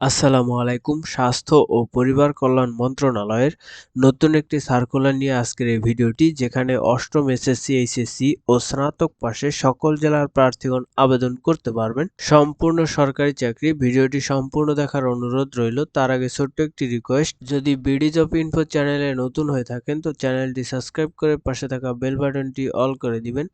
আসসালামু আলাইকুম, স্বাস্থ্য ও পরিবার কল্যাণ মন্ত্রণালয়ের নতুন একটি সার্কুলার নিয়ে আজকের এই ভিডিওটি, যেখানে অষ্টম এসএসসি এইচএসসি ও স্নাতক পাশে সকল জেলার প্রার্থীগণ আবেদন করতে পারবেন। সম্পূর্ণ সরকারি চাকরি, ভিডিওটি সম্পূর্ণ দেখার অনুরোধ রইল। তার আগে ছোট্ট একটি রিকোয়েস্ট যদি বিডি জব ইনফো চ্যানেলে নতুন হয়ে থাকেন, তো চ্যানেলটি সাবস্ক্রাইব করে পাশে থাকা বেল বাটনটি অল করে দিবেন।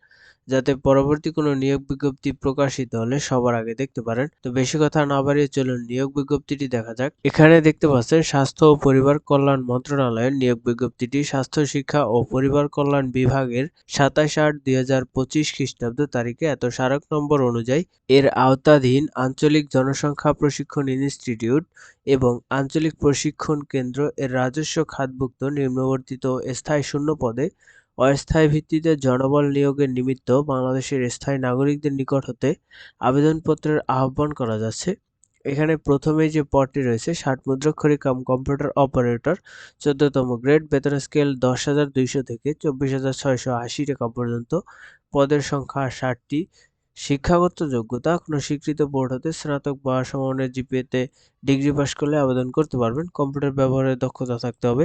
যাতে পরবর্তী কোনো নিয়োগ বিজ্ঞপ্তি প্রকাশিত হলে সবার আগে দেখতে পারেন। তো বেশি কথা না বাড়িয়ে চলুন নিয়োগ বিজ্ঞপ্তিটি দেখা যাক। এখানে দেখতে পাচ্ছেন, স্বাস্থ্য ও পরিবার কল্যাণ মন্ত্রণালয়ের নিয়োগ বিজ্ঞপ্তিটি স্বাস্থ্য, শিক্ষা ও পরিবার কল্যাণ বিভাগের সাতাশ আট দুই হাজার পঁচিশ খ্রিস্টাব্দ তারিখে। এত স্মারক নম্বর অনুযায়ী এর আওতাধীন আঞ্চলিক জনসংখ্যা প্রশিক্ষণ ইনস্টিটিউট এবং আঞ্চলিক প্রশিক্ষণ কেন্দ্র এর রাজস্ব খাতভুক্ত নিম্নবর্তিত স্থায়ী শূন্য পদে অস্থায়ী ভিত্তিতে জনবল নিয়োগের নিমিত্ত বাংলাদেশের স্থায়ী নাগরিকদের নিকট হতে আবেদনপত্রের আহ্বান করা যাচ্ছে। এখানে প্রথমেই যে পদটি রয়েছে, ষাট মুদ্রাক্ষরিক কাম কম্পিউটার অপারেটর, চোদ্দতম গ্রেড, বেতন স্কেল দশ হাজার দুইশো থেকে চব্বিশ হাজার ছয়শো আশি টাকা পর্যন্ত। পদের সংখ্যা ষাটটি। শিক্ষাগত যোগ্যতা, কোনো স্বীকৃত বোর্ড হতে স্নাতক বা সমমানের জিপিএতে ডিগ্রি পাশ করলে আবেদন করতে পারবেন। কম্পিউটার ব্যবহারের দক্ষতা থাকতে হবে।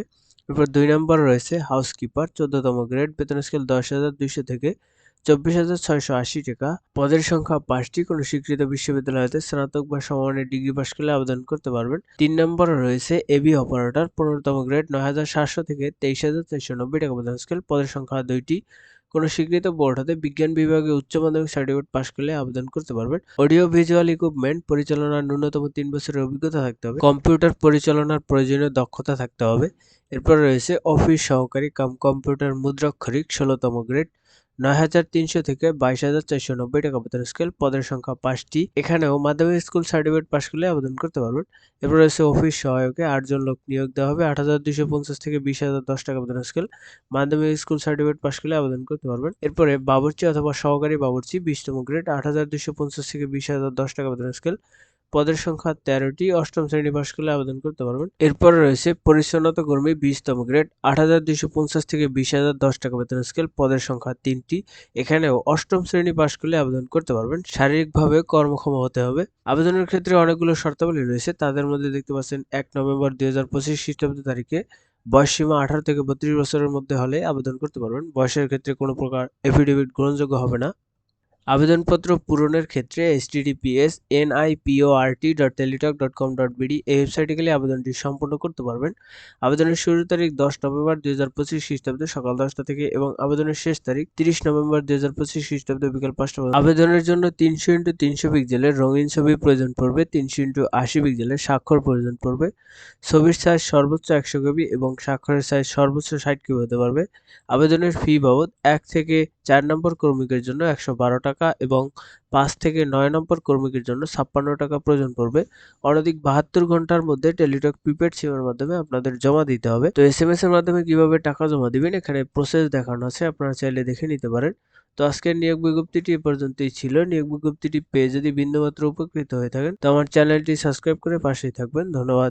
এরপর দুই নম্বর রয়েছে হাউসকিপার চোদ্দতম গ্রেড বেতন স্কেল দশ হাজার দুইশো থেকে চব্বিশ হাজার ছয়শো আশি টাকা। পদের সংখ্যা পাঁচটি, কোনো স্বীকৃত বিশ্ববিদ্যালয়তে স্নাতক বা সমমানের ডিগ্রি পাশ করলে আবেদন করতে পারবেন। তিন নম্বরে রয়েছে এবি অপারেটর পনেরোতম গ্রেড নয় হাজার সাতশো থেকে তেইশ হাজার চারশো নব্বই টাকা। বেতন স্কেল পদের সংখ্যা দুইটি কোনো স্বীকৃত বোর্ড হতে বিজ্ঞান বিভাগে উচ্চ মাধ্যমিক সার্টিফিকেট পাশ করলে আবেদন করতে পারবেন। অডিও, ভিজুয়াল ইকুইপমেন্ট, পরিচালনার ন্যূনতম তিন বছরের অভিজ্ঞতা থাকতে হবে। কম্পিউটার পরিচালনার প্রয়োজনীয় দক্ষতা থাকতে হবে। এরপর রয়েছে অফিস সহকারী কাম, কম্পিউটার মুদ্রাক্ষরিক, ষোলোতম গ্রেড। নয় হাজার তিনশো থেকে বাইশ হাজার চারশো নব্বই টাকা বেতন স্কেল পদের সংখ্যা পাঁচটি। এখানেও মাধ্যমিক স্কুল সার্টিফিকেট পাশ করলে আবেদন করতে পারবেন। এরপর রয়েছে অফিস সহায়কে আটজন লোক নিয়োগ দেওয়া হবে। আট হাজার দুইশো পঞ্চাশ থেকে বিশ হাজার দশ টাকা বেতন স্কেল মাধ্যমিক স্কুল সার্টিফিকেট পাশ করলে আবেদন করতে পারবেন। এরপরে বাবুর্চি অথবা সহকারী বাবুর্চি, বিশতম গ্রেড আট হাজার দুইশো পঞ্চাশ থেকে বিশ হাজার দশ টাকা বেতন স্কেল পদের সংখ্যা তেরোটি, অষ্টম শ্রেণি পাশ করলে আবেদন করতে পারবেন। এরপর রয়েছে পরিচ্ছন্নতা কর্মী বিশতম গ্রেড, আট হাজার দুইশো পঞ্চাশ থেকে বিশ হাজার দশ টাকা বেতন স্কেল, পদের সংখ্যা তিনটি। এখানেও অষ্টম শ্রেণি পাশ করলে আবেদন করতে পারবেন। শারীরিকভাবে কর্মক্ষম হতে হবে। আবেদনের ক্ষেত্রে অনেকগুলো শর্তাবলী রয়েছে। তাদের মধ্যে দেখতে পাচ্ছেন, এক নভেম্বর দুই হাজার পঁচিশ খ্রিস্টাব্দ তারিখে বয়স সীমা আঠারো থেকে বত্রিশ বছরের মধ্যে হলে আবেদন করতে পারবেন। বয়সের ক্ষেত্রে কোনো প্রকার এফিডেভিট গ্রহণযোগ্য হবে না। আবেদনপত্র পূরণের ক্ষেত্রে S HTTPS NIPORT dot Teletalk dot com dot BD এই ওয়েবসাইটে গেলে আবেদনটি সম্পূর্ণ করতে পারবেন। আবেদনের শুরুর তারিখ দশ নভেম্বর দুই হাজার পঁচিশ খ্রিস্টাব্দে, সকাল দশটা থেকে এবং আবেদনের শেষ তারিখ তিরিশ নভেম্বর দুই হাজার পঁচিশ খ্রিস্টাব্দে, বিকাল পাঁচটা আবেদনের জন্য তিনশো ইন্টু তিনশো পিক্সেলের রঙিন ছবি প্রয়োজন পড়বে, তিনশো ইন্টু আশি পিক্সেলের স্বাক্ষর প্রয়োজন পড়বে। ছবির সাইজ সর্বোচ্চ একশো কেবি এবং স্বাক্ষরের সাইজ সর্বোচ্চ ষাট কেবি হতে পারবে। আবেদনের ফি বাবদ এক থেকে চার নম্বর কর্মীদের জন্য একশো বারো টাকা এবং পাঁচ থেকে নয় নম্বর কর্মীদের জন্য ছাপ্পান্ন টাকা প্রয়োজন পড়বে। অনধিক বাহাত্তর ঘণ্টার মধ্যে টেলিটক প্রিপেড সিমের মাধ্যমে আপনাদের জমা দিতে হবে। তো এস এম এস এর মাধ্যমে কীভাবে টাকা জমা দিবেন এখানে প্রসেস দেখানো আছে, আপনারা চাইলে দেখে নিতে পারেন। তো আজকের নিয়োগ বিজ্ঞপ্তিটি এ পর্যন্তই ছিল। নিয়োগ বিজ্ঞপ্তিটি পেয়ে যদি বিন্দুমাত্র উপকৃত হয়ে থাকেন, তো আমার চ্যানেলটি সাবস্ক্রাইব করে পাশেই থাকবেন। ধন্যবাদ।